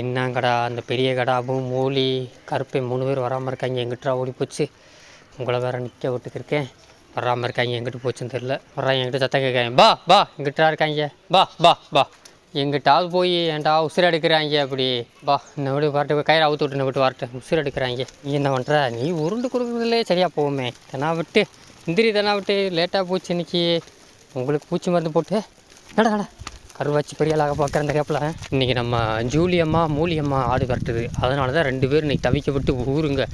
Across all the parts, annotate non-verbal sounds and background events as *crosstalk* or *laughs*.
என்னங்கடா அந்த பெரிய கடாவும் மூலி கருப்பை மூணு பேர் வராமல் இருக்காங்க. எங்கிட்டா ஓடி போச்சு. உங்களை வேற நிற்க விட்டுக்கிருக்கேன் வராமல் இருக்காங்க எங்கிட்டு போச்சுன்னு தெரில வர்றாங்க எங்கிட்ட சத்தம் கேட்காங்க பா பா எங்கிட்டா இருக்காங்க? பா பா பா. எங்கிட்டாவது போய் ஏன்டா உசுர் எடுக்கிறாங்க அப்படி? பா இந்த விட்டு வரட்டு கயிறு அவுத்து விட்டு விட்டு வரட்டு. உசுர் எடுக்கிறாங்க. நீ என்ன பண்ணுற நீ உருண்டு கொடுக்குறதுலே சரியாக போகுமே. தெனா விட்டு இந்திரி தெனா விட்டு லேட்டாக போச்சு இன்னைக்கு. உங்களுக்கு பூச்சி மருந்து போட்டு நட நட கருவாச்சி பெரிய பார்க்குற அந்த கேப்பில் இன்றைக்கி நம்ம ஜூலியம்மா மூலியம்மா ஆடு கட்டுது. அதனால தான் ரெண்டு பேரும் இன்னைக்கு தவிக்கப்பட்டு ஊருங்க.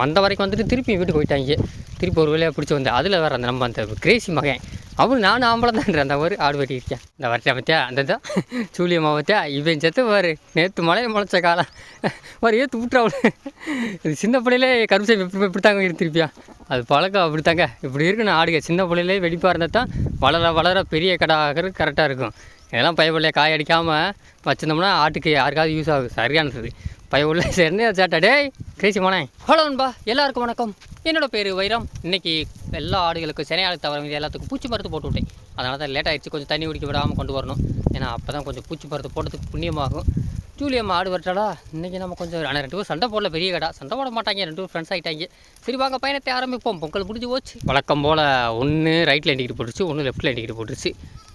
வந்த வரைக்கும் வந்துட்டு திருப்பி வீட்டுக்கு போயிட்டாங்க. திருப்பி ஒரு வேலையாக பிடிச்சி வந்தேன் அதில் வேறு அந்த நம்ம அந்த கிரேசி மகன். அவன் நானும் ஆம்பளை தான் அந்த ஒரு ஆடு வெட்டியிருக்கேன் இந்த வரட்டா பற்றியா அந்த தான் ஜூலியம்மா பற்றியா இவன் செத்து பாரு. நேற்று மழையை முளைச்ச காலம். ஒரு ஏற்று விட்டுறாவில் இது சின்ன பிள்ளையிலே கருசை எப்படி இப்படி இருந்திருப்பியா அது பழக்கம் அப்படித்தாங்க. இப்படி இருக்குன்னு ஆடுங்க. சின்ன பிள்ளையிலே வெடிப்பாக இருந்தால் தான் வளர வளர பெரிய கடை ஆகிறது கரெக்டாக இருக்கும். இதெல்லாம் பயப்பிள்ளைய காய அடிக்காமல் வச்சிருந்தோம்னா ஆட்டுக்கு யாருக்காவது யூஸ் ஆகுது. சரியானது. பயவுள்ள *laughs* சேர்ந்து சேட்டா டேய் கிரேசி மோனே ஹலோ அன்பா எல்லாருக்கும் வணக்கம். என்னோடய பேர் வைரம். இன்னைக்கு எல்லா ஆடுகளுக்கும் சினையாடு தவிர மீது எல்லாத்துக்கும் பூச்சி மருந்து போட்டு விட்டேன். அதனால தான் லேட் ஆகிடுச்சு கொஞ்சம் தண்ணி குடிக்க விடாமல் கொண்டு வரணும். ஏன்னா அப்போ தான் கொஞ்சம் பூச்சி மருந்து போட்டதுக்கு புண்ணியமாகும். ஜூலியம்மா ஆடு வரட்டாடா இன்றைக்கி நம்ம கொஞ்சம் ஆனால் ரெண்டு பேரும் சண்டை போடல. பெரிய கடை. சண்டை போட மாட்டாங்க. ரெண்டு பேரும் ஃப்ரெண்ட்ஸ் ஆகிட்டாங்க சரி வாங்க பயணத்தை ஆரம்பிப்போம். பொங்கல் முடிஞ்சு போச்சு. வழக்கம் போல் ஒன்று ரைட்டில் இண்டிகிட்டு போட்டுருச்சு. ஒன்று லெஃப்ட்டில் இண்டிகிட்டு போட்டுருச்சு.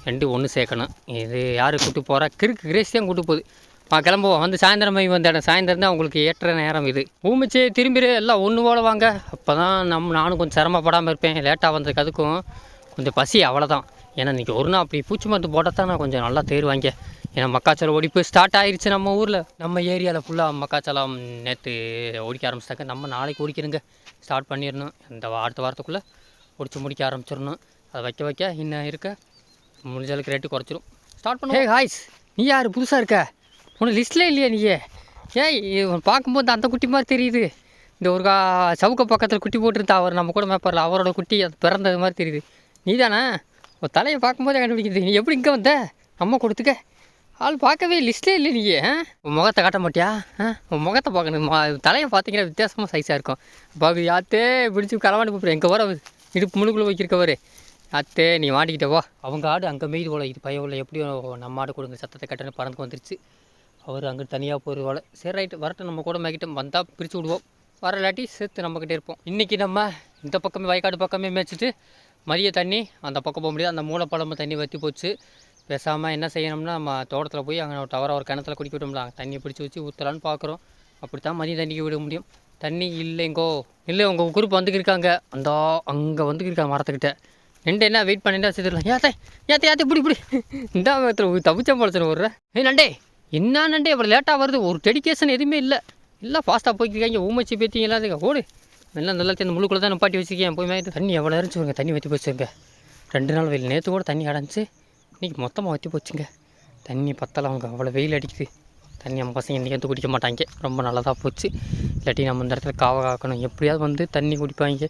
ரெண்டு ஒன்று சேர்க்கணும். இது யார் கூப்பிட்டு போகிறா கிறுக்கு கிரேஸ் தான் கூட்டு போகுது. வா கிளம்புவோம். வந்து சாயந்தரம் போய் வந்த இடம். சாயந்தரம் தான் உங்களுக்கு ஏற்ற நேரம் இது. ஊமிச்சு திரும்பிடு எல்லாம் ஒன்று போல வாங்க. அப்போ தான் நம்ம நானும் கொஞ்சம் சிரமப்படாமல் இருப்பேன். லேட்டாக வந்ததுக்கு அதுக்கும் கொஞ்சம் பசி அவ்வளோதான் ஏன்னா இன்றைக்கி ஒரு நாள் அப்படி பூச்சி மருந்து போட்டால் தான் நான் கொஞ்சம் நல்லா தேருவாங்க. ஏன்னா மக்காச்சோளம் ஒடிப்பு ஸ்டார்ட் ஆயிடுச்சு நம்ம ஊரில். நம்ம ஏரியாவில் ஃபுல்லாக மக்காச்சோளம் நேற்று ஒடிக்க ஆரம்பிச்சிட்டாங்க. நம்ம நாளைக்கு ஒடிக்கணுங்க. ஸ்டார்ட் பண்ணிடணும். இந்த அடுத்த வாரத்துக்குள்ளே ஒடிச்சு முடிக்க ஆரம்பிச்சிடணும். அதை வைக்க வைக்க இன்னும் இருக்க முடிஞ்ச அளவுக்கு ரேட்டு குறைச்சிரும். ஸ்டார்ட் பண்ணு ஹே ஹாய்ஸ் நீ யார்? புதுசாக இருக்க? உனக்கு லிஸ்ட்லேயே இல்லையா நீ ஏய் இவன் பார்க்கும்போது அந்த குட்டி மாதிரி தெரியுது. இந்த ஒரு கா சவுக்க பக்கத்தில் குட்டி போட்டிருந்தா அவர் நம்ம கூட மேப்பாரில் அவரோட குட்டி அது பிறந்தது மாதிரி தெரியுது. நீ தானே உன் தலையை பார்க்கும்போதே கண்டுபிடிக்குது நீ எப்படி இங்கே வந்த? நம்ம கொடுத்துக்க. ஆள் பார்க்கவே லிஸ்ட்லே இல்லை நீ உன் முகத்தை காட்ட மாட்டியா? ஆ? உன் முகத்தை பார்க்கணும். மா தலையை பார்த்தீங்கன்னா வித்தியாசமாக சைஸாக இருக்கும். பாபு யாத்தே பிடிச்சி களவாண்டு போகிறேன் எங்கே வர இடுப்பு முழுக்குள்ள வைக்கிறக்கவரு அத்தே நீ மாட்டிக்கிட்ட வா அவங்க ஆடு அங்கே மீது போல இது பையன் உள்ள எப்படியும் நம்ம ஆடு கொடுங்க சத்தத்தை கட்டணும் பறந்து வந்துருச்சு. அவர் அங்கே தனியாக போயிடுவாள் சரி ரைட்டு வரட்டும் நம்ம கூட மேய்கிட்ட வந்தால் பிரித்து விடுவோம். வர இல்லாட்டி சேர்த்து நம்மக்கிட்டே இருப்போம். இன்றைக்கி நம்ம இந்த பக்கமே வயக்காடு பக்கமே மேய்ச்சிட்டு மதிய தண்ணி அந்த பக்கம் போக முடியாது. அந்த மூளைப்பழம்பு தண்ணி வற்றி போச்சு. பேசாமல் என்ன செய்யணும்னா நம்ம தோட்டத்தில் போய் அங்கே டவரை ஒரு கிணத்துல குடிக்க விட்டோம்ல தண்ணியை பிடிச்சி வச்சு ஊற்றலான்னு பார்க்குறோம் அப்படி தான் மதிய தண்ணிக்கு விட முடியும். தண்ணி இல்லைங்கோ. இல்லை உங்கள் குரூப் வந்துக்கிருக்காங்க. அந்த அங்கே வந்துக்கிருக்காங்க மரத்துக்கிட்ட. ரெண்டு என்ன வெயிட் பண்ணிட்டு சேர்த்துடலாம் ஏத்தே ஏத்தே ஏத்தே இப்படி இப்படி இந்த தவிச்சா பழச்சன ஒரு ஏய் நண்டே என்ன நண்டே இவ்வளோ லேட்டாக வருது? ஒரு டெடிகேஷன் எதுவுமே இல்லை. எல்லாம் ஃபாஸ்ட்டாக போய்க்கிருக்காங்க. ஊமைச்சி பேத்தி எல்லாத்துக்கும் ஓடு. எல்லாம் நல்லா சேர்ந்து முழுக்குள்ள தான் நிப்பாட்டி வச்சுருக்கேன். போய் மாதிரி தண்ணி எவ்வளோ இருந்துச்சு தண்ணி வற்றி போச்சுங்க. ரெண்டு நாள் வெயில். நேற்று கூட தண்ணி அடைஞ்சி இன்றைக்கி மொத்தமாக வற்றி போச்சுங்க. தண்ணி பத்தலை. அவங்க அவ்வளோ வெயில் அடிக்குது. தண்ணி நம்ம பசங்க இன்றைக்கி வந்து குடிக்க மாட்டாங்க. ரொம்ப நல்லதாக போச்சு. இல்லாட்டி நம்ம இந்த இடத்துல காவ காக்கணும். எப்படியாவது வந்து தண்ணி குடிப்பாங்க.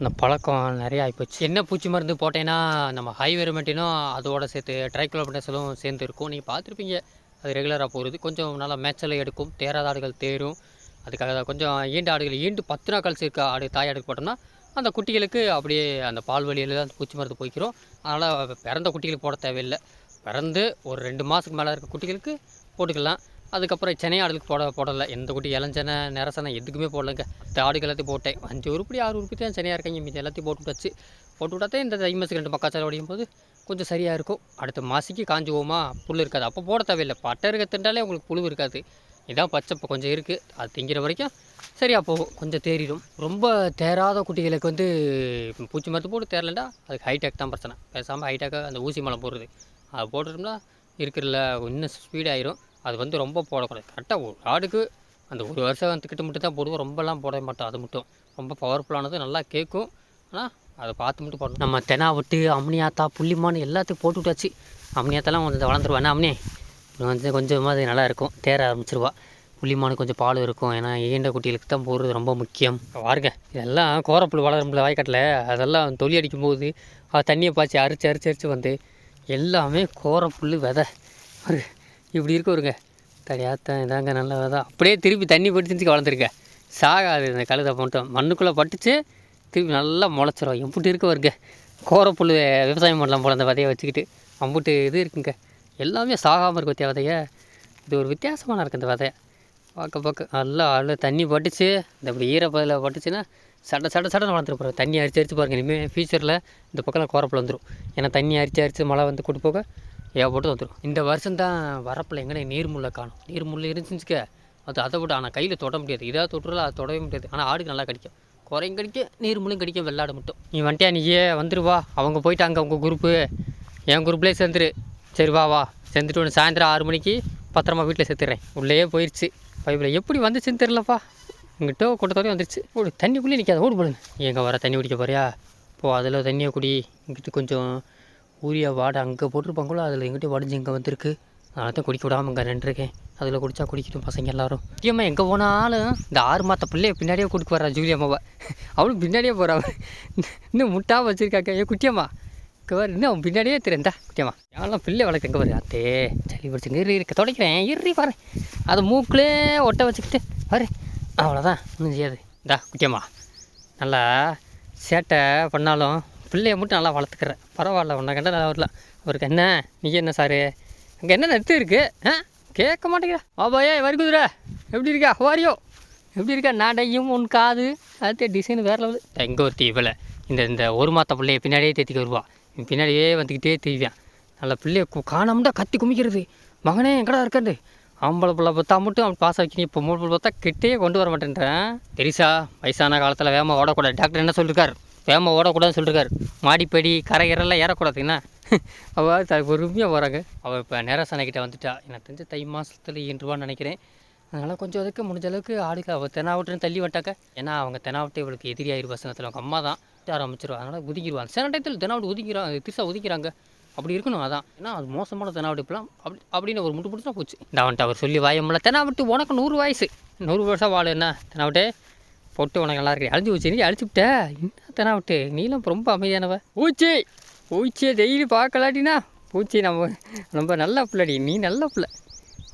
இந்த பழக்கம் நிறைய ஆகிப்போச்சு என்ன பூச்சி மருந்து போட்டேன்னா நம்ம ஹைவேர்மெண்ட்டினும் அதோட சேர்த்து ட்ரைக்ளோபனசலும் சேர்ந்து இருக்கும். நீங்கள் பார்த்துருப்பீங்க அது ரெகுலராக போகிறது கொஞ்சம் நல்லா மேய்ச்சலை எடுக்கும் தேராத ஆடுகள் தேரும். அதுக்காக தான் கொஞ்சம் ஈண்டு ஆடுகள் ஈண்டு பத்து நாள் கழிச்சு இருக்க ஆடு தாய் ஆடுக்கு போட்டோம்னா அந்த குட்டிகளுக்கு அப்படியே அந்த பால் வழியில் தான் அந்த பூச்சி மருந்து போய்க்கிறோம் அதனால் பிறந்த குட்டிகளுக்கு போட தேவையில்லை. பிறந்து ஒரு ரெண்டு மாதத்துக்கு மேலே இருக்க குட்டிகளுக்கு போட்டுக்கலாம். அதுக்கப்புறம் சென்னை ஆடுகளுக்கு போட போடலை. எந்த குட்டி இளஞ்சனை நிறசனை எதுக்குமே போடலைங்க. இந்த ஆடுக்கு எல்லாத்தையும் போட்டேன். அஞ்சு உருப்படி ஆறு உருப்படி தான் சென்னையாக இருக்காங்க. மீதி எல்லாத்தையும் போட்டு விட்டாச்சு. போட்டு விட்டாத்தே இந்த தை மாதத்துக்கு ரெண்டு மக்காச்சாரம் உடையும் போது கொஞ்சம் சரியாக இருக்கும். அடுத்த மாசிக்கு காஞ்சி போகுமா? புல் இருக்காது. அப்போ போட தேவையில்லை. பட்டை இருக்க திண்டாலே உங்களுக்கு புழு இருக்காது. இதான் பச்சை இப்போ கொஞ்சம் இருக்குது அது திங்கிற வரைக்கும் சரியாக போகும். கொஞ்சம் தேறிடும். ரொம்ப தேராத குட்டிகளுக்கு வந்து பூச்சி மருந்து போட்டு தேரலண்டா அதுக்கு ஹைடெக் தான் பிரச்சனை. பேசாமல் ஹைடெக்காக அந்த ஊசி மலை போடுறது. அது போட்டுட்டோம்னா இருக்கிறல இன்னும் ஸ்பீடாயிரும் அது வந்து ரொம்ப போடக்கூடாது. கரெக்டாக ஒரு ஆடுக்கு அந்த ஒரு வருஷம் வந்துக்கிட்ட மட்டும் தான் போடுவோம். ரொம்பலாம் போட மாட்டோம். அது மட்டும். ரொம்ப பவர்ஃபுல்லானது நல்லா கேட்கும். ஆனால் அதை பார்த்து மட்டும் போடணும். நம்ம தெனா விட்டு அம்னியாத்தா புள்ளிமான் எல்லாத்துக்கும் போட்டு விட்டாச்சு. அம்னியாத்தாலாம் கொஞ்சம் வளர்ந்துருவானே அம்னி? வந்து கொஞ்சமாக அது நல்லா இருக்கும். தேர ஆரம்பிச்சிருவா. புள்ளிமானு கொஞ்சம் பால் இருக்கும். ஏன்னா ஈண்ட குட்டிகளுக்கு தான் போடுறது ரொம்ப முக்கியம். பாருங்க. இதெல்லாம் கோரப்புல் வளரும்ல வாய்க்காட்டில். அதெல்லாம் தொலி அடிக்கும் போது அது தண்ணியை பாய்ச்சி அரிச்சு அரிச்சு அரிச்சு வந்து எல்லாமே கோரப்புல் விதை. பாரு இப்படி இருக்க வருங்க தனியாத்தான் இதாங்க நல்லா தான் அப்படியே திருப்பி தண்ணி போட்டு வளர்ந்துருக்க சாகாது இந்த கழுதை மட்டும் மண்ணுக்குள்ளே பட்டுச்சு திருப்பி நல்லா முளைச்சிரும். எம்புட்டு இருக்க வருங்க கோரப்புல் விவசாயம் பண்ணலாம் போல அந்த விதையை வச்சுக்கிட்டு. அம்புட்டு இது இருக்குங்க. எல்லாமே சாகாமல் இருக்க வித்தியா விதைய. இது ஒரு வித்தியாசமான இருக்குது இந்த விதையை. பார்க்க பார்க்க. நல்லா நல்லா தண்ணி பட்டுச்சு. இந்த இப்படி ஈரப்பதில் பட்டுச்சுன்னா சட சட சடன்னு வளர்ந்துட்டு போகிற தண்ணி அரிச்சு அரிச்சு பாருங்கள் இனிமேல் ஃபியூச்சரில் இந்த பக்கம்லாம் கோரப்பில் வந்துடும் ஏன்னா தண்ணி அரிச்சு அரிச்சு மழை வந்து கூட்டு போக ஏகப்பட்டு வந்துடும் இந்த வருஷம் தான் வரப்பில் எங்கே நீர்முல்லை காணும். நீர்முல்லை இருந்துச்சுக்க அது அதை விட ஆனால் கையில் தொட முடியாது. இதாக தொட்டுறல அதை தொடவே முடியாது. ஆனால் ஆடுக்கு நல்லா கடிக்கும். குறையும் கடிக்கும் நீர்முள்ளும் கடிக்கும் வெள்ளாடு மட்டும். நீ வந்துட்டியா? நீயே வந்துடுவா அவங்க போயிட்டாங்க உங்கள் குரூப்பு என் குரூப்லேயே சேர்ந்துரு. சரி வா வா. சேர்ந்துட்டு ஒன்று சாயந்தரம் ஆறு மணிக்கு பத்திரமா வீட்டில் சேர்த்துறேன். உள்ளேயே போயிடுச்சு பைப்பில் எப்படி வந்துச்சுன்னு தெரிலப்பா இங்கிட்ட கூட்டத்தோடய வந்துருச்சு. ஓடு தண்ணிக்குள்ளே நிற்காத ஓடு போடுங்க. எங்கே வர தண்ணி குடிக்க போறியா? போ அதில் தண்ணியை குடி. இங்கிட்டு கொஞ்சம் ஊரியா வாடை அங்கே போட்டிருப்பாங்களோ அதில் எங்கிட்ட வடிஞ்சு இங்கே வந்திருக்கு. அதனால தான் குடிக்க விடாமல் இங்கே நின்றுருக்கேன். அதில் குடித்தா குடிக்கட்டும் பசங்க எல்லாரும். முக்கியமாக எங்கே போனாலும் இந்த ஆறு மாத பிள்ளைய பின்னாடியே கூட்டு வரா ஜூலி அம்மாவை. அவளும் பின்னாடியே போகிறா இன்னும் முட்டா வச்சுருக்காக்க ஏ குட்டியம்மா. இங்கே வர இன்னும் அவன் பின்னாடியே தெரியுந்தா குட்டியம்மா. யாரெல்லாம் பிள்ளை வளர்க்க எங்கே வருது அத்தே சளி பிடிச்சி நிறு இருக்க. துடைக்கிறேன். இறி பாரு. அதை மூக்கிலே ஒட்ட வச்சுக்கிட்டு பாரு. அவ்வளோதான் ஒன்றும் செய்யாது. இந்தா குட்டியம்மா. நல்லா சேட்டை பண்ணாலும் பிள்ளைய மட்டும் நல்லா வளர்த்துக்கிறேன் பரவாயில்ல உன்னை கண்டா நல்லா வரல. அவருக்கு என்ன? நீ என்ன சாரு? அங்கே என்ன நெத்து இருக்கு? ஆ? கேட்க மாட்டேங்கிறா. ஆபாயே வரிக்குதுரா எப்படி இருக்கா? வாரியோ. எப்படி இருக்கா? நடையும் உன் காது. அடுத்த டிசைன் வேறு லெவலு எங்கே ஒரு தீவில் இந்த இந்த ஒரு மாத்த பிள்ளைய பின்னாடியே தேத்திக்க வருவான் பின்னாடியே வந்துக்கிட்டே தீவியான் நல்ல பிள்ளைய காணாமட்டா கத்தி குமிக்கிறது. மகனே எங்கடா இருக்காண்டு ஆம்பளை பிள்ளை பார்த்தா மட்டும் அவன் பாஸ் வைக்கணும் இப்போ மூணு பிள்ளை பார்த்தா கிட்டே கொண்டு வர மாட்டேன்றேன். பெரிசா வயசான காலத்தில் வேகமாக ஓடக்கூடாது. டாக்டர் என்ன சொல்லியிருக்காரு வேகமாக ஓடக்கூடாதுன்னு சொல்லிருக்காரு. மாடிப்படி கரை இறலாம் ஏறக்கூடாது என்ன *laughs* அவள் த பொறுமையாக வராங்க. அவள் இப்போ நேரசனைக்கிட்ட வந்துட்டா. எனக்கு தெரிஞ்ச தை மாதத்தில் ஈன்றுவான்னு நினைக்கிறேன். அதனால் கொஞ்சம் அதுக்கு முடிஞ்ச அளவுக்கு ஆடுக்கு அவள் தெனாவட்டுன்னு தள்ளி விட்டாக்க. ஏன்னா அவங்க தெனாவட்டு இவளுக்கு எதிரியாயிரு வசனத்தில் அவங்க அம்மா தான். ஆரம்பிச்சிருவா. அதனால் ஒதுங்கிடுவாங்க சில டயத்தில் தெனாவட்டு ஒதுங்கிறாங்க திருசா ஒதுக்கிறாங்க அப்படி இருக்கணும் அதான். ஏன்னா அது மோசமான தெனாவட்டு இப்பெல்லாம். அப்படி அப்படின்னு ஒரு முட்டு பிடிச்சா போச்சு. இந்த வந்துட்டு அவர் சொல்லி வாயமில்ல தெனாவட்டு உனக்கு நூறு வயசு. நூறு வருஷம் வாழு என்ன தெனாவட்டே பொட்டு உனக்கு நல்லா இருக்கு. அழிஞ்சு போச்சு. நீ அழிச்சுவிட்ட என்ன தெனாவட்டு நீலாம் ரொம்ப அமைதியானவ. பூச்சி! பூச்சியை டெய்லி பார்க்கலாட்டினா? பூச்சி நம்ம ரொம்ப நல்ல பிள்ளைடி. நீ நல்ல பிள்ளை.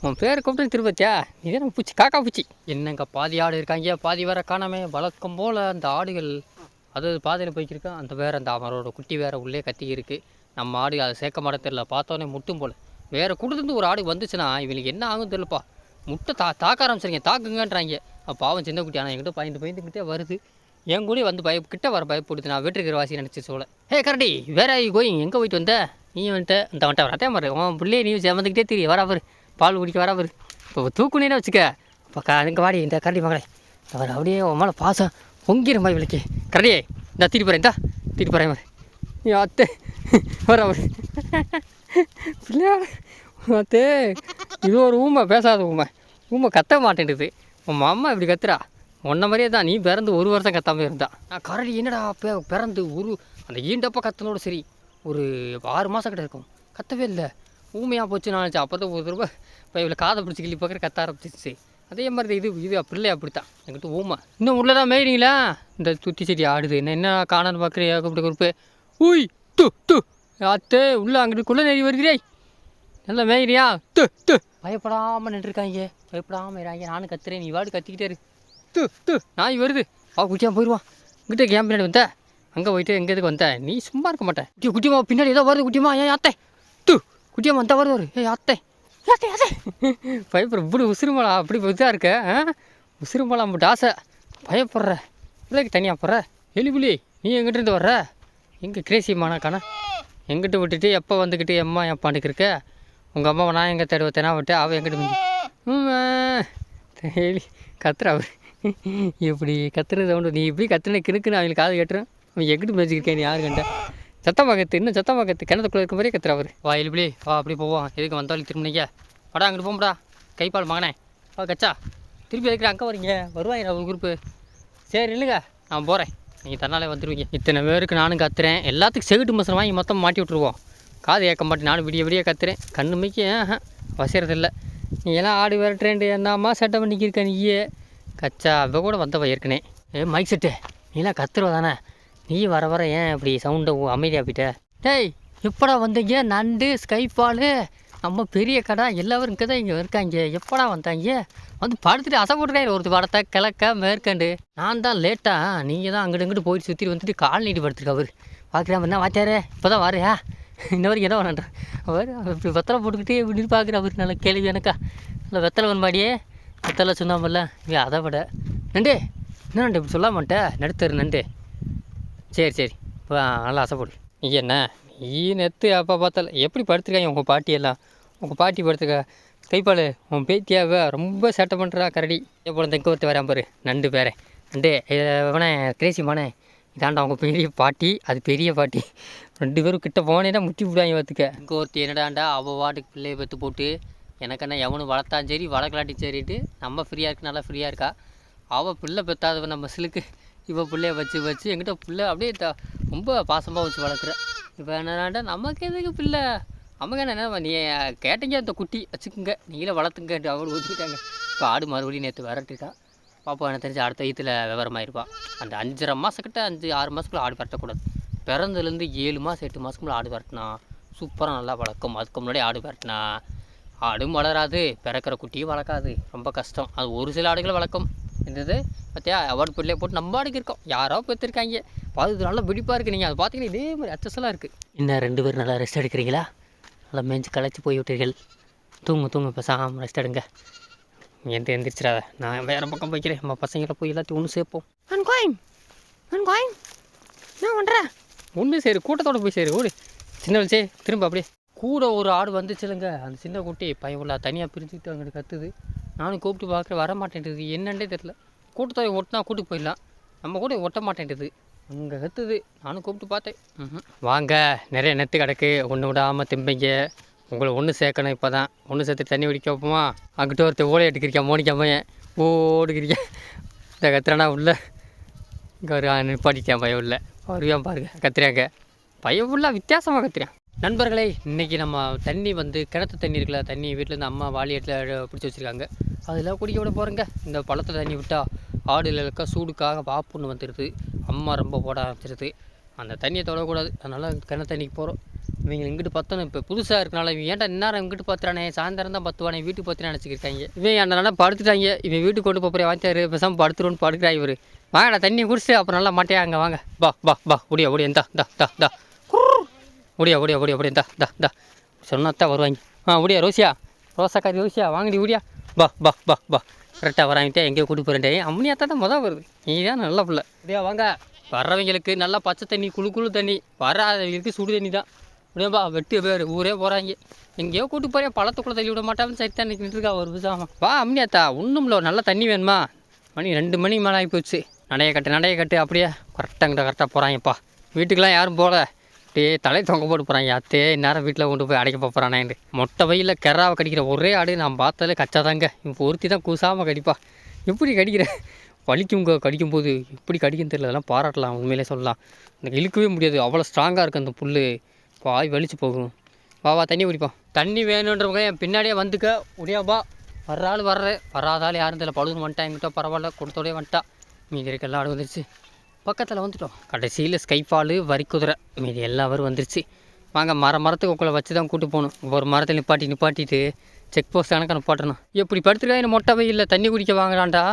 உன் பேர் கூப்பிட்டு திருப்பத்தியா? நீ தான் பூச்சி. காக்கா பூச்சி. என்னங்க பாதி ஆடு இருக்காங்க. பாதி வேற காணாமே. வழக்கம் போல் அந்த ஆடுகள். அது பாதையில் போய்க்கிருக்கா. அந்த வேற அந்த அவரோட குட்டி வேற உள்ளே கத்தி இருக்கு. நம்ம ஆடு அதை சேர்க்க மாட்ட தெரில பார்த்தோன்னே முட்டும் போல். வேற கூட்டத்துலேருந்து ஒரு ஆடு வந்துச்சுன்னா இவங்களுக்கு என்ன ஆகும் தெரியலப்பா. முட்டை தா தாக்க ஆரம்பிச்சிருங்க. தாக்குங்கன்றாங்க. பாவம் சின்ன குட்டி ஆனால் என்கிட்ட பயந்து பயந்துக்கிட்டே வருது. என் கூட வந்து பய கிட்ட வர பயப்படுது. நான் வீட்டுக்கு வாசி நினச்சி சோழ ஹே கரடி வேற ஐ கோயிங் எங்கே போயிட்டு வந்த? நீ வந்துட்ட. இந்த வந்துட்ட வரதே மாதிரி உன் பிள்ளைய நீ சேர்ந்துக்கிட்டே தெரிய வராவர் பால் குடிக்க வராவர் இப்போ தூக்குனேன்னு வச்சுக்க. இப்போ கா இங்கே வாடி. இந்த கரடி மகளே. அவர் அப்படியே உன் மேலே பாசம் பொங்கிற மாதிரி விளக்கி. கரடியே இந்த திருப்பி போகிறேன் இந்தா. திருப்பி போகிறேன் மாதிரி நீ அத்தை. வர அவர் பிள்ளையா அத்தே. இது ஒரு ஊமை. பேசாத ஊமை. ஊமை கத்த மாட்டேன்டுது உன் அம்மா இப்படி கத்துறா? உன்ன மாதிரியே தான் நீ பிறந்து ஒரு வருஷம் கத்தாமல் இருந்தா. நான் கரடி என்னடா அப்போ பிறந்து ஒரு அந்த ஈண்டப்போ கத்தனோட சரி ஒரு ஆறு மாதம் கிட்ட இருக்கும். கத்தவே இல்லை. ஊமையாக போச்சு நான் அப்போ தான் ஒரு தடவை இப்போ இவ்வளோ காதை பிடிச்சி கிள்ளி பார்க்குற கத்த ஆரம்பிச்சிச்சு. அதே மாதிரி தான் இது இது பிள்ளை அப்படித்தான். என்கிட்ட ஊமை. இன்னும் உள்ளே தான் மேயிறீங்களா? இந்த துத்தி செடி ஆடுது. என்ன என்ன காணான்னு பார்க்குறியா? கூப்பிட்டு குறிப்பு ஊய் து து. அத்தே உள்ளே அங்கிட்டு குள்ளே நெறி வருகிறே நல்லா மேயிறியா? து து. பயப்படாமல் நின்றுருக்காங்க. பயப்படாமல் இருக்காங்க நானும் கத்துறேன். நீ வாடு கத்திக்கிட்டே இரு. து து. நாய் வருது. அவ குட்டியாக போயிடுவான் இங்கிட்ட கேம் பின்னாடி வந்த. அங்கே போயிட்டு எங்கே எதுக்கு வந்த? நீ சும்மா இருக்க மாட்டேன் குட்டி குட்டியம்மா பின்னாடி ஏதோ வருது குட்டியம்மா ஏன் அத்தை. து. குட்டியம்மா அந்த வருது ஏய் அத்தை. அத்தை அத்தை. பயப்படுற இப்படி உசிறுமலா அப்படி இதாக இருக்க. ஆ? உசிறுமலா மட்டும் ஆசை. பயப்படுற. பிள்ளைக்கு தனியாக போடுற எலிபுலி நீ எங்கிட்ட இருந்து வர்ற? எங்கே கிரேசியம்மாண்ணா காணா எங்கிட்ட விட்டுட்டு எப்போ வந்துக்கிட்டு எம்மா எப்பாண்டுக்கு இருக்க? உங்கள் அம்மாவை நான் எங்கே தேடுவ தெனா விட்டு அவள் எங்கிட்ட வந்து டெய்லி கத்துறா இப்படி கத்துறது சவுண்டு நீ இப்படி கத்துன கிணுக்குன்னு அவங்களுக்கு காது கேட்டுரும். அவன் எங்கிட்டு மேய்ச்சிருக்கேன் நீ யாரு சத்தம் சத்தமாக கத்து இன்னும் சத்தம் கத்து கிணத்துக்குள்ளே இருக்க மாதிரியே கத்துறா அவர். வா இப்படி வா அப்படி போவோம். எதுக்கு வந்தாலும் திரும்பினீங்க வாடா அங்கிட்டு போம்டா. கைப்பால் மகனே. வா கச்சா. திருப்பி எதுக்கு அங்கே வரீங்க? வருவாங்க ஒரு குரூப்பு சரி இல்லைங்க நான் போகிறேன் நீங்கள் தன்னாலே வந்துடுவீங்க இத்தனை பேருக்கு நானும் கத்துறேன். எல்லாத்துக்கும் செகுட்டு மசனம் வாங்கி மொத்தம் மாட்டி விட்ருவோம் காது ஏற்க மாட்டேன். நானும் விடிய விடிய கத்துறேன். கண்ணு மிக்க வசரதில்லை நீ எல்லாம் ஆடு விரட்டுறேன்ட்டு என்னம்மா சட்டை பண்ணிக்கிருக்க நீயே கச்சா அவ கூட வந்தவ ஏற்கனே ஏ மைக் செட்டு நீலாம் கத்துருவ தானே? நீ வர வர ஏன் இப்படி சவுண்டை அமைதியாக போயிட்ட? டேய் எப்படா வந்தீங்க? நண்டு ஸ்கைஃபாலு நம்ம பெரிய கடை. எல்லாரும் இங்கே தான் இங்கே இருக்காங்க. எப்படா வந்தாங்க? வந்து படுத்துட்டு அசை போட்டுருக்காரு ஒரு படத்தை கிழக்க மேற்கண்டு. நான் தான் லேட்டாக நீங்கள் தான் அங்கிட்டு இங்கிட்டு போயிட்டு சுற்றி வந்துட்டு கால் நீட்டி படுத்துருக்கா அவர். பார்க்குறேன் என்ன வாத்தியாரே? இப்போ தான் வாரியா இன்ன வரைக்கும் என்ன பண்ணான் அவர் இப்படி வெத்தலை போட்டுக்கிட்டே இப்படி பார்க்குற அவர் நல்ல கேள்வி எனக்கா. இல்லை வெத்தலை வன்மாடியே வெத்தலை சொன்னாமல்ல ஏ அதை விட. நண்டு என்ன நண்டு இப்படி சொல்ல மாட்டேன் நடுத்தரு நண்டு. சரி சரி. இப்போ நல்லா ஆசைப்படு நீ என்ன? நீ நெத்து அப்பா பார்த்தல எப்படி படுத்துருக்காங்க உங்கள் பாட்டியெல்லாம்? உங்கள் பாட்டி படுத்துருக்கா கைப்பால் உன் பேத்தியாவ ரொம்ப சேட்டை பண்ணுறா கரடி. எப்போ தெங்க ஒருத்த வரான் பாரு. நண்டு பேரே நண்டு வேணே கிரேசி மானே. இதாண்டா அவங்க பெரிய பாட்டி. அது பெரிய பாட்டி. ரெண்டு பேரும் கிட்ட போனேன்னா முட்டி விடுவாங்க பார்த்துக்க. இங்கே ஒருத்தர் என்னடாண்டா அவள் வாட்டுக்கு பிள்ளையை பெற்று போட்டு எனக்கு என்ன எவனும் வளர்த்தாலும் சரி வளர்க்கலாட்டி சரிட்டு நம்ம ஃப்ரீயாக இருக்கு நல்லா ஃப்ரீயாக இருக்கா? அவள் பிள்ளை பெற்றாதவ நம்ம சிலுக்கு இவள் பிள்ளைய வச்சு வச்சு எங்கிட்ட பிள்ளை அப்படியே த- ரொம்ப பாசமாக வச்சு வளர்க்குற. இப்போ என்னடாண்டா நமக்கு எதுக்கு பிள்ளை? நமக்கு என்ன நீ கேட்டீங்க அந்த குட்டி வச்சுக்கோங்க நீங்களே வளர்த்துங்க அவனு ஊற்றிட்டாங்க இப்போ ஆடு மறுபடியும் நேற்று விரட்டிட்டா பாப்பா எனக்கு தெரிஞ்சு அடுத்த ஈத்தில் விவரமாயிருப்பா. அந்த அஞ்சரை மாதக்கிட்ட அஞ்சு ஆறு மாதத்துக்குள்ள ஆடு விரட்டக்கூடாது பிறந்ததுலேருந்து ஏழு மாதம் எட்டு மாதத்துக்குள்ள ஆடு விரட்டினா சூப்பராக நல்லா வளர்க்கும். அதுக்கு முன்னாடி ஆடு விரட்டினா ஆடும் வளராது பிறக்கிற குட்டியும் வளர்க்காது. ரொம்ப கஷ்டம். அது ஒரு சில ஆடுகளை வளர்க்கும். இருந்தது பார்த்தியா அவார்டு பிள்ளைய போட்டு நம்ம ஆடுக்கு இருக்கோம். யாரோ பெற்றிருக்காங்க. அது நல்லா பிடிப்பாக இருக்குது நீங்கள் அதை பார்த்தீங்கன்னா இதே மாதிரி அச்சஸெல்லாம் இருக்குது இன்னும் ரெண்டு பேரும் நல்லா ரெஸ்ட் எடுக்கிறீங்களா? நல்லா மேய்ச்சி களைச்சி போய் விட்டீர்கள். தூங்கு தூங்கு சாம ரெஸ்ட் எடுங்க. எந்த எந்திரிச்சிடாத. நான் வேறு பக்கம் போய்க்கிறேன். நம்ம பசங்களை போய் எல்லாத்தையும் ஒன்று சேர்ப்போம். நான் கோயம் நான் கோயம் என்ன பண்ணுற ஒன்று சரி கூட்டத்தோட போய் சரி ஓடி. சின்ன வச்சே திரும்ப அப்படியே. கூட ஒரு ஆடு வந்துச்சுலங்க. அந்த சின்ன குட்டி பையன் தனியாக பிரிஞ்சுக்கிட்டு அங்கிட்டு கத்துது. நானும் கூப்பிட்டு பார்க்குற வர மாட்டேன்ட்டுது என்னன்னே தெரில கூட்டத்தோட ஒட்டினா கூட்டு போயிடலாம். நம்ம கூட ஒட்ட மாட்டேன்ட்டுது அங்கே கத்துது. நானும் கூப்பிட்டு பார்த்தேன். ம் வாங்க நிறைய நெத்து கிடக்கு. ஒன்று விடாமல் திம்பிங்க. உங்களை ஒன்று சேர்க்கணும் இப்போ தான் ஒன்று சேர்த்து தண்ணி குடிக்க வைப்போமா? அங்கிட்ட ஒருத்தர் ஓலை எடுக்கிறீங்க மோனிக்கா ஓடுக்கிறீங்க இந்த கத்துறானா உள்ள? இங்கே ஒரு நிப்பாட்டிட்டேன் பையன் உள்ள. வருவான் பாருங்க கத்திரியாங்க பையன் ஃபுல்லாக வித்தியாசமாக கத்திரியான் நண்பர்களே இன்றைக்கி நம்ம தண்ணி வந்து கிணத்து தண்ணி இருக்குல்ல தண்ணி வீட்டிலேருந்து அம்மா வாளியத்தில் பிடிச்சி வச்சுருக்காங்க. அதெல்லாம் குடிக்க விட போகிறேங்க இந்த பழத்தை தண்ணி விட்டால் ஆடுகளுக்க சூடுக்காக வாப்புன்னு வந்துடுது அம்மா ரொம்ப போட ஆரம்பிச்சிருது. அந்த தண்ணியை தொடக்கூடாது. அதனால் கிணத்து தண்ணிக்கு போகிறோம் இவங்க இங்கிட்டு பத்தணும் இப்போ புதுசாக இருக்கனால இவன் ஏன்டா இந்நேரம் இங்கிட்டு பத்துறானே சாயந்தரம் தான் பத்துவானே வீட்டுக்கு பத்துறேன் நினச்சிக்கிருக்காங்க. இவன் என்ன படுத்துட்டாங்க. இவன் வீட்டுக்கு கொண்டு போய் வாங்கிட்டாரு பேசாமல் படுத்துருவோன்னு படுக்கிறா இவர். வாங்கடா தண்ணி குடிச்சு அப்புறம் நல்லா மாட்டியா? அங்கே வாங்க. பா பா பா ஒடியா ஒடியா இந்தா தா தா தா ஒடியா ஒடியா ஒடியா ஒடியா இந்தா தா தா சொன்னாத்தான் வருவாங்க. ஆ ஒடியா ரோசியா. ரோசாக்காரி ரோசியா வாங்கடி ஒடியா பா பா பா பா கரெக்டாக வராங்கிட்டே எங்கேயோ கூட்டு போகிறேன் அம்மியாத்தான் தான் மொதல் வருது. நீ தான் நல்ல பிள்ளை. அப்படியா வாங்க. வர்றவங்களுக்கு நல்லா பச்சை தண்ணி குளு குளு தண்ணி. வராதவங்களுக்கு சுடு தண்ணி தான் அப்படியேப்பா வெட்டு பேர் ஊரே போகிறாங்க எங்கேயோ கூட்டு போகிறேன் பழத்துக்குள்ளே தள்ளி விட மாட்டான்னு சரி தான் நின்றுருக்கா ஒரு விசாமா வா அம்னியாத்தா ஒன்றும் இல்லை நல்ல தண்ணி வேணுமா? மணி ரெண்டு மணி மேலே ஆகி போச்சு. நடைய கட்டு நடைய கட்டு அப்படியே கரெக்டாங்கிட்ட கரெக்டாக போகிறாங்கப்பா வீட்டுக்கெலாம் யாரும் போகல. அப்படியே தலை தொங்க போட்டு போகிறாங்க அத்தே இந்நேரம் வீட்டில் கொண்டு போய் அடைக்க போகிறானேன்னு மொட்டை வயலில் கெராவை கடிக்கிற ஒரே ஆடு நான் பார்த்தாலே கச்சாதாங்க. இப்போ ஒருத்தி தான் கூசாமல் கடிப்பா. எப்படி கடிக்கிற? வலிக்கும் கடிக்கும் போது எப்படி கடிக்கும் தெரியல. அதெல்லாம் பாராட்டலாம் உண்மையிலே சொல்லலாம். எனக்கு இழுக்கவே முடியாது. அவ்வளோ ஸ்ட்ராங்காக இருக்குது அந்த புல் வாய் வலிச்சு போகும். வா வா தண்ணி குடிப்போம் தண்ணி வேணுன்றவங்க என் பின்னாடியே வந்துக்க. முடியாப்பா வர்ற ஆள் வர்ற. யாரும் தெரியல. பழுதுன்னு வந்துட்டா எங்கிட்ட பரவாயில்ல கொடுத்தோடே வந்துட்டா. மீதி இருக்க எல்லா ஆடு வந்துருச்சு. பக்கத்தில் வந்துட்டோம். கடைசியில் ஸ்கைஃபாலு வரி குதிரை. மீதி எல்லா வரும் வந்துருச்சு. வாங்க மர மரத்துக்கு உங்களை வச்சு தான் கூட்டு போகணும். ஒரு மரத்தில் நிப்பாட்டி நிப்பாட்டிட்டு செக் போஸ்ட் கணக்கு நிப்பாட்டணும். எப்படி படுத்துருக்கா என்ன? மொட்டை இல்லை. தண்ணி குடிக்க வாங்கலான்டா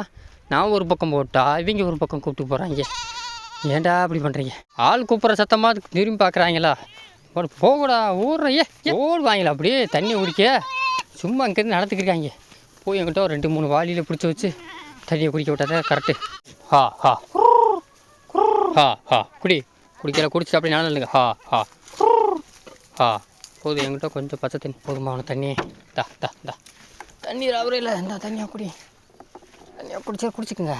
நான் ஒரு பக்கம் போட்டா இவங்க ஒரு பக்கம் கூப்பிட்டு போகிறாங்க ஏன்டா அப்படி பண்ணுறீங்க ஆள் கூப்பிட்ற சத்தமாக திரும்பி பார்க்குறாங்களா? போகடா ஓடுறையே ஓடுவாங்களா அப்படியே தண்ணி குடிக்க. சும்மா அங்கேருந்து நடந்துக்கிருக்காங்க போய் என்கிட்ட ஒரு ரெண்டு மூணு வாளியில் பிடிச்சி வச்சு தண்ணியை குடிக்க விட்டாதான் கரெக்டு. ஹா ஹா. ஹா ஹா. குடி. குடிக்கல குடிச்சிட்டு அப்படியே நானும் இல்லைங்க ஹா ஹா. ஹா. போதும் என்கிட்ட கொஞ்சம் பச்சை தண்ணி போதுமான தண்ணி? தா தா தா. தண்ணீர் அவரே இல்லை. இந்த தண்ணியாக குடி. தண்ணியாக குடிச்சா குடிச்சுக்குங்க.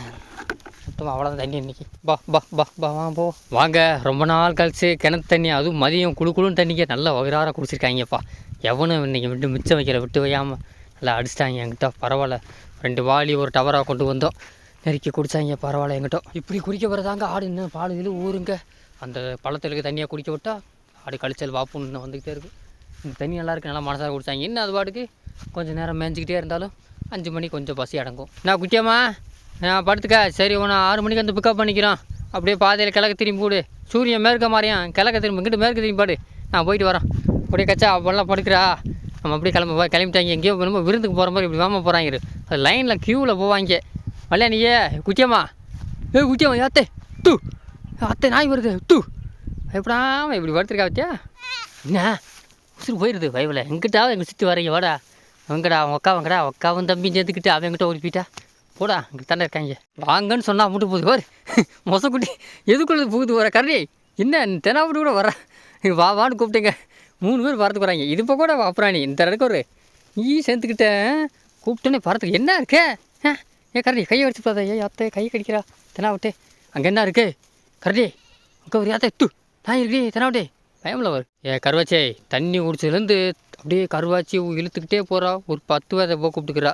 மொத்தமாக அவ்வளோதான் தண்ணி இன்னைக்கு. பா பா பா பா வாங்க போ. வாங்க ரொம்ப நாள் கழிச்சு கிணத்து தண்ணி அதுவும் மதியம் குளு குளுன்னு தண்ணிக்கு நல்ல வயிறார குடிச்சிருக்காங்கப்பா. எவனும் இன்னைக்கு விட்டு மிச்சம் வைக்கல விட்டு வையாமல் நல்லா அடிச்சிட்டாங்க என்கிட்ட. பரவாயில்ல. ரெண்டு வாளி ஒரு டவராக கொண்டு வந்தோம். நெருக்கி குடித்தாங்க பரவாயில்ல எங்கிட்ட இப்படி குடிக்க வரதாங்க ஆடு இன்னும் பால் இது ஊருங்க. அந்த பழத்திற்கு தண்ணியாக குடிக்க விட்டால் ஆடு கழிச்சல் வாப்புன்னு வந்துக்கிட்டே இருக்கு. இந்த தண்ணி நல்லாயிருக்கு நல்லா மனசாக குடித்தாங்க இன்னும் அது பாட்டுக்கு? கொஞ்சம் நேரம் மேய்ஞ்சிக்கிட்டே இருந்தாலும் அஞ்சு மணி கொஞ்சம் பசி அடங்கும். நான் குட்டியாமா நான் படுத்துக்க. சரி உன்னை ஆறு மணிக்கு வந்து பிக்கப் பண்ணிக்கிறோம். அப்படியே பாதையில் கிழக்கு திரும்பி போடு சூரியன் மேற்க மாறியான். கிழக்க திரும்பி இங்கிட்டு மேற்கு திரும்பி பாடு. நான் போயிட்டு வரேன் அப்படியே கச்சா அப்பெல்லாம் படுக்கிறா. நம்ம அப்படியே கிளம்ப கிளம்பிட்டாங்க. எங்கேயோ ரொம்ப விருந்துக்கு போகிற மாதிரி இப்படி வாம போகிறாங்க அது லைனில் க்யூவில் போவாங்க. வரல நீயே குட்டியம்மா ஏ குட்டியம்மா அத்தை. தூ. அத்தை நாய் வருது. தூ. எப்படாம இப்படி படுத்துருக்கா பத்தியா? என்ன? உசுறு போயிடுது வயவில் எங்கிட்டாவது எங்கள் சுற்றி வரீங்க வாடா. அவங்கடா அவன் அக்கா அவங்கடா அக்காவும் தம்பி சேர்த்துக்கிட்டு அவன்கிட்ட ஓடி போயிட்டா. போடா இங்கே தானே இருக்காங்க. வாங்கன்னு சொன்னால் மட்டும் போகுது பாரு மொசக்குட்டி எதுக்குள்ளது புகுது வர கரடி என்ன தெனாவிட்டு கூட வர வா வான்னு கூப்பிட்டேங்க. மூணு பேர் வரதுக்கு வராங்க. இது இப்போ கூட அப்புறாணி இந்த இடத்துக்கு ஒரு. நீ சேர்ந்துக்கிட்ட கூப்பிட்டோன்னே பறத்துக்கு என்ன இருக்கே? ஆ ஏ கரடி கையை வச்சு பார்த்தா ஏ அத்தை கை கடிக்கிறா. தெனாவிட்டு அங்கே என்ன இருக்கு? கரடி அங்கே ஒரு யாத்தை எட்டு நான் இருக்கே தெனாவிட்டே பயமில்ல வரும் ஏ கருவாச்சே தண்ணி குடிச்சதுலேருந்து அப்படியே கருவாச்சி இழுத்துக்கிட்டே போகிறா ஒரு பத்து பேரை போ கூப்பிட்டுக்கிறா?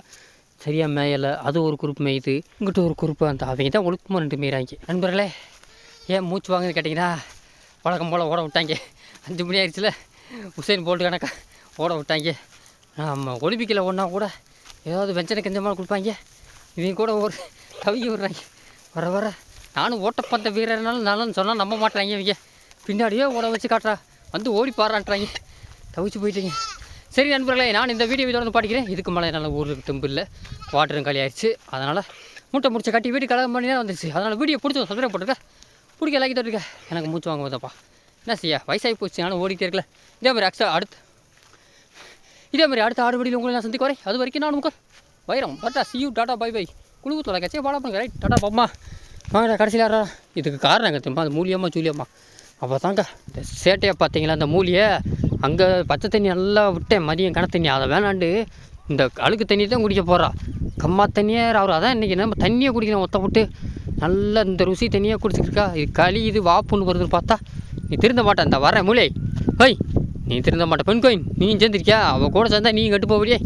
சரியாக மேயலை அது ஒரு குரூப் மேயுது. இங்கிட்ட ஒரு குரூப் அந்த அவங்க தான் ஒழுக்கமாக ரெண்டு மேயிறாங்க. நண்பர்களே ஏன் மூச்சு வாங்குன்னு கேட்டிங்கன்னா வழக்கம் போல் ஓட விட்டாங்க. அஞ்சு மணி ஆயிடுச்சுல உசைன் போல்ட்டு கணக்கா ஓட விட்டாங்க. நம்ம ஒலிம்பிக்கில் ஒன்றா கூட ஏதாவது வெஞ்சனை கஞ்சமாக கொடுப்பாங்க. இவங்க கூட ஒரு தவிக்க விடுறாங்க. வர வர நானும் ஓட்டப்பந்த வீரர்னாலும் நானும் சொன்னால் நம்ப மாட்டேறாங்க இவங்க. பின்னாடியே ஓட வச்சு காட்டுறா. வந்து ஓடி பாடுறான்றாங்க தவிச்சு போயிட்டீங்க. சரி நண்பர்களே நான் இந்த வீடியோ தொடர்ந்து பாடிக்கிறேன். இதுக்கு மேலே என்னால் ஊருக்கு தும்பு இல்லை. வாட்டரும் காலி ஆயிடுச்சு. அதனால் மூட்டை முடிச்ச கட்டி வீடு கலகம் பண்ணி தான் வந்துருச்சு. அதனால் வீடியோ பிடிச்சி சப்ஸ்கிரைப் போட்டுருக்க பிடிக்க லைக் தட்டுருக்க எனக்கு மூச்சு வாங்க வந்தப்பா என்ன செய்ய? வயசாகி போச்சு. நானும் ஓடிக்கிட்டே இருக்கல. இதே மாதிரி அக்ஸா அடுத்து இதே மாதிரி அடுத்த ஆடுபடியில் உங்களை நான் சந்திக்க வரேன். அது வரைக்கும் நான் உங்கள் வைரம் பட்டா see you tata bye bye குழு தொலைக்காச்சே பாடா பண்ணுங்க. ரைட் டாடா பாப்பா. வாங்கடா கடைசியில் யாரா? இதுக்கு காரணம் எங்கே தெரியுமா அது மூலியம்மா ஜூலியம்மா அப்போ தாங்க இந்த சேட்டையை பார்த்தீங்களா அந்த மூலியை? அங்கே பச்சை தண்ணி நல்லா விட்டேன் மதியம் கண தண்ணி. அதை வேணாண்டு இந்த அழுக்கு தண்ணி தான் குடிக்க போகிறா கம்மா தண்ணியே அவர் அதான் இன்றைக்கி நம்ம தண்ணியை குடிக்கணும் ஒத்த விட்டு நல்லா இந்த ருசி தண்ணியாக குடிச்சிருக்கா இருக்கா. இது களி இது வாப்புன்னு வருதுன்னு பார்த்தா நீ திருந்த மாட்டேன். இந்த வரேன் மூளை. ஹோய் நீ திருந்த மாட்டேன். பெண் கோயின் நீ சேர்ந்துருக்கியா? அவள் கூட சேர்ந்தா நீ கட்டு போவியே.